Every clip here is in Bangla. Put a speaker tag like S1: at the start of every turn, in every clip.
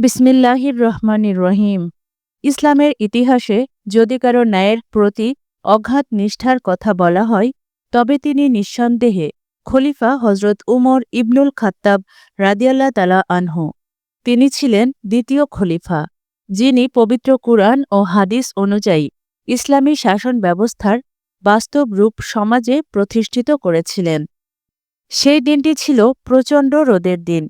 S1: বিসমিল্লাহির রহমানির রহিম। ইসলামের ইতিহাসে যদি কারও ন্যায়ের প্রতি অঘাত নিষ্ঠার কথা বলা হয়, তবে তিনি নিঃসন্দেহে খলিফা হজরত উমর ইবনুল খাত্তাব রাদিয়াল্লা তালা আনহু। তিনি ছিলেন দ্বিতীয় খলিফা, যিনি পবিত্র কুরআন ও হাদিস অনুযায়ী ইসলামী শাসন ব্যবস্থার বাস্তব রূপ সমাজে প্রতিষ্ঠিত করেছিলেন। সেই দিনটি ছিল প্রচণ্ড রোদের দিন।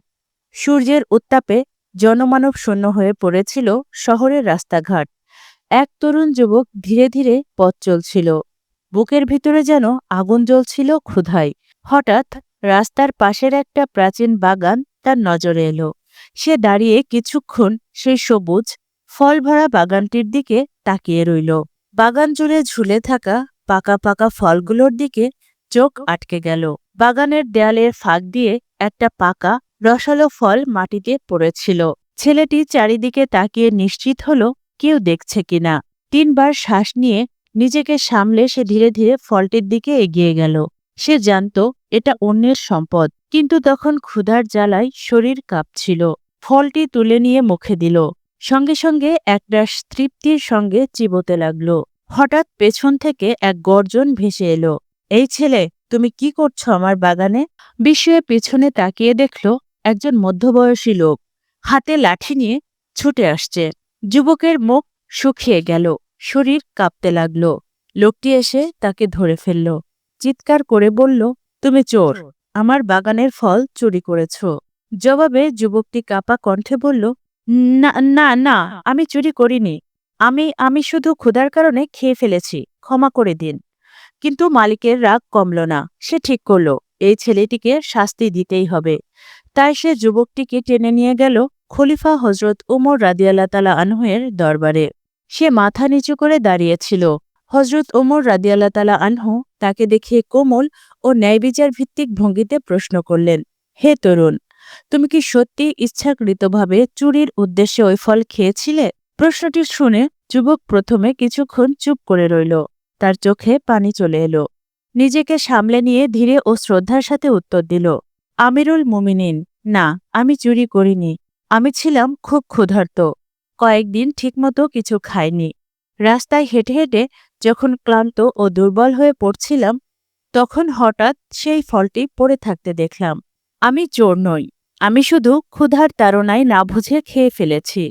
S1: সূর্যের উত্তাপে জনমানব শূন্য হয়ে পড়েছিল শহরের রাস্তাঘাট। এক তরুণ যুবক ধীরে ধীরে পথ চলছিল। বুকের ভিতরে যেন আগুন জ্বলছিল ক্ষুধায়। হঠাৎ রাস্তার পাশের একটা প্রাচীন বাগান তার নজরে এলো। সে দাঁড়িয়ে কিছুক্ষণ সেই সবুজ ফল ভরা বাগানটির দিকে তাকিয়ে রইল। বাগান জুড়ে ঝুলে থাকা পাকা পাকা ফলগুলোর দিকে চোখ আটকে গেল। বাগানের দেয়ালের ফাঁক দিয়ে একটা পাকা রসালো ফল মাটিতে পড়েছিল। ছেলেটি চারিদিকে তাকিয়ে নিশ্চিত হল, কেউ দেখছে কিনা। তিনবার শ্বাস নিয়ে নিজেকে সামলে সে ধীরে ধীরে ফলটির দিকে এগিয়ে গেল। সে জানত এটা অন্যের সম্পদ, কিন্তু তখন ক্ষুধার জ্বালায় শরীর কাঁপছিল। ফলটি তুলে নিয়ে মুখে দিল। সঙ্গে সঙ্গে একটা তৃপ্তির সঙ্গে চিবোতে লাগল। হঠাৎ পেছন থেকে এক গর্জন ভেসে এলো। এই ছেলে, তুমি কি করছ আমার বাগানে? বিস্ময়ে পেছনে তাকিয়ে দেখল একজন মধ্যবয়সী লোক হাতে লাঠি নিয়ে ছুটে আসছে। যুবকের মুখ শুকিয়ে গেল, শরীর কাঁপতে লাগল। লোকটি এসে তাকে ধরে ফেলল। চিৎকার করে বলল, তুমি চোর, আমার বাগানের ফল চুরি করেছ। জবাবে যুবকটি কাপা কণ্ঠে বলল, না না না, আমি চুরি করিনি। আমি আমি শুধু ক্ষুধার কারণে খেয়ে ফেলেছি, ক্ষমা করে দিন। কিন্তু মালিকের রাগ কমল না, সে ঠিক করল, এই ছেলেটিকে শাস্তি দিতেই হবে। তাই সে যুবকটিকে টেনে নিয়ে গেল খলিফা হজরত উমর রাদিয়াল্লা তালা আনহুয়ের দরবারে। সে মাথা নিচু করে দাঁড়িয়েছিল। হজরত ওমর রাদিয়াল্লা তালা আনহু তাকে দেখিয়ে কোমল ও ন্যায়বিচার ভিত্তিক ভঙ্গিতে প্রশ্ন করলেন, হে তরুণ, তুমি কি সত্যি ইচ্ছাকৃতভাবে চুরির উদ্দেশ্যে ওই ফল খেয়েছিলে? প্রশ্নটি শুনে যুবক প্রথমে কিছুক্ষণ চুপ করে রইল। তার চোখে পানি চলে এলো। নিজেকে সামলে নিয়ে ধীরে ও শ্রদ্ধার সাথে উত্তর দিল আমিরুল মুমিনিন, না, আমি চুরি করিনি। আমি ছিলাম খুব ক্ষুধার্ত। কয়েকদিন ঠিকমতো কিছু খাইনি। রাস্তায় হেঁটে হেঁটে যখন ক্লান্ত ও দুর্বল হয়ে পড়ছিলাম, তখন হঠাৎ সেই ফলটি পড়ে থাকতে দেখলাম। আমি চোর নই। আমি শুধু ক্ষুধার তাড়নায় না বুঝে খেয়ে ফেলেছি।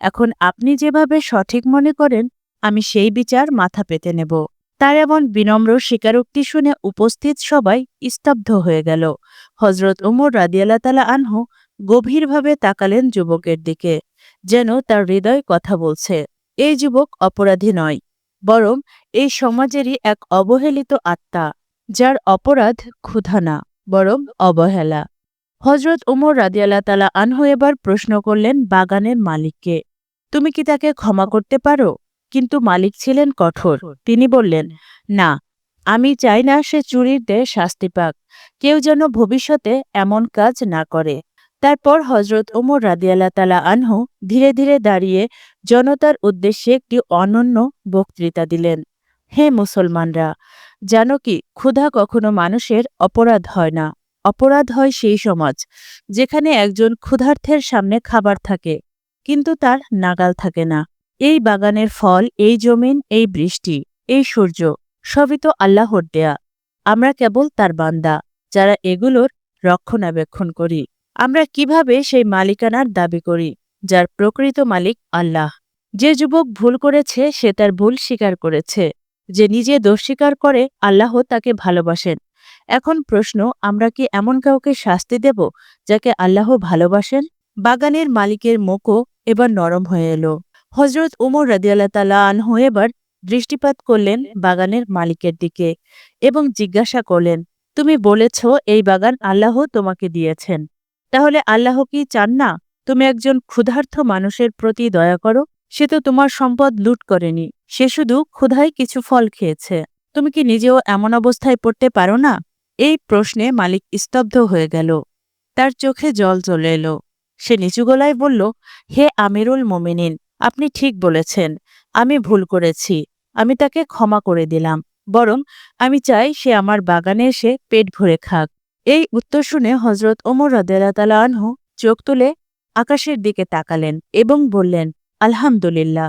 S1: এখন আপনি যেভাবে সঠিক মনে করেন, আমি সেই বিচার মাথা পেতে নেব। তার এমন বিনম্র স্বীকারোক্তি শুনে উপস্থিত সবাই স্তব্ধ হয়ে গেল। হজরত উমর রাদিয়াল্লা তালা আনহু গভীরভাবে তাকালেন যুবকের দিকে, যেন তার হৃদয় কথা বলছে, এই যুবক অপরাধী নয়, বরং এই সমাজেরই এক অবহেলিত আত্মা, যার অপরাধ ক্ষুধা না, বরং অবহেলা। হজরত উমর রাদিয়াল্লা তালা আনহু এবার প্রশ্ন করলেন বাগানের মালিককে, তুমি কি তাকে ক্ষমা করতে পারো? কিন্তু মালিক ছিলেন কঠোর। তিনি বললেন না আমি চাই না সে চুরির দেয় শাস্তি পাক। কেউ যেন ভবিষ্যতে এমন কাজ না করে। তারপর হজরত ওমর রাদিয়াল্লা তালা আনহু ধীরে ধীরে দাঁড়িয়ে জনতার উদ্দেশ্যে একটি অনন্য বক্তৃতা দিলেন। হে মুসলমানরা জানো কি ক্ষুধা কখনো মানুষের অপরাধ হয় না। অপরাধ হয় সেই সমাজ যেখানে একজন ক্ষুধার্থের সামনে খাবার থাকে কিন্তু তার নাগাল থাকে না। এই বাগানের ফল, এই জমিন, এই বৃষ্টি, এই সূর্য, সবই তো আল্লাহর দেয়া। আমরা কেবল তার বান্দা, যারা এগুলোর রক্ষণাবেক্ষণ করি। আমরা কীভাবে সেই মালিকানার দাবি করি, যার প্রকৃত মালিক আল্লাহ। যে যুবক ভুল করেছে, সে তার ভুল স্বীকার করেছে। যে নিজে দোষ স্বীকার করে, আল্লাহ তাকে ভালোবাসেন। এখন প্রশ্ন, আমরা কি এমন কাউকে শাস্তি দেব, যাকে আল্লাহ ভালোবাসেন? বাগানের মালিকের মুখও এবার নরম হয়ে এলো। হজরত উমর রাদিয়াল্লাহ তালা আনহু এবার দৃষ্টিপাত করলেন বাগানের মালিকের দিকে এবং জিজ্ঞাসা করলেন, তুমি বলেছ এই বাগান আল্লাহ তোমাকে দিয়েছেন। তাহলে আল্লাহ কি চান না? তুমি একজন ক্ষুধার্থ মানুষের প্রতি দয়া করো। সে তো তোমার সম্পদ লুট করেনি। সে শুধু ক্ষুধায় কিছু ফল খেয়েছে। তুমি কি নিজেও এমন অবস্থায় পড়তে পারো না? এই প্রশ্নে মালিক স্তব্ধ হয়ে গেল। তার চোখে জল চলে এলো। সে নিচু গলায় বলল, হে আমিরুল মোমিনিন আপনি ঠিক বলেছেন, আমি ভুল করেছি, আমি তাকে ক্ষমা করে দিলাম, বরং আমি চাই সে আমার বাগানে এসে পেট ভরে খাক। এই উত্তর শুনে হজরত ওমর রাদেলা তালা আনহু চোখ তুলে আকাশের দিকে তাকালেন এবং বললেন, আলহামদুলিল্লাহ।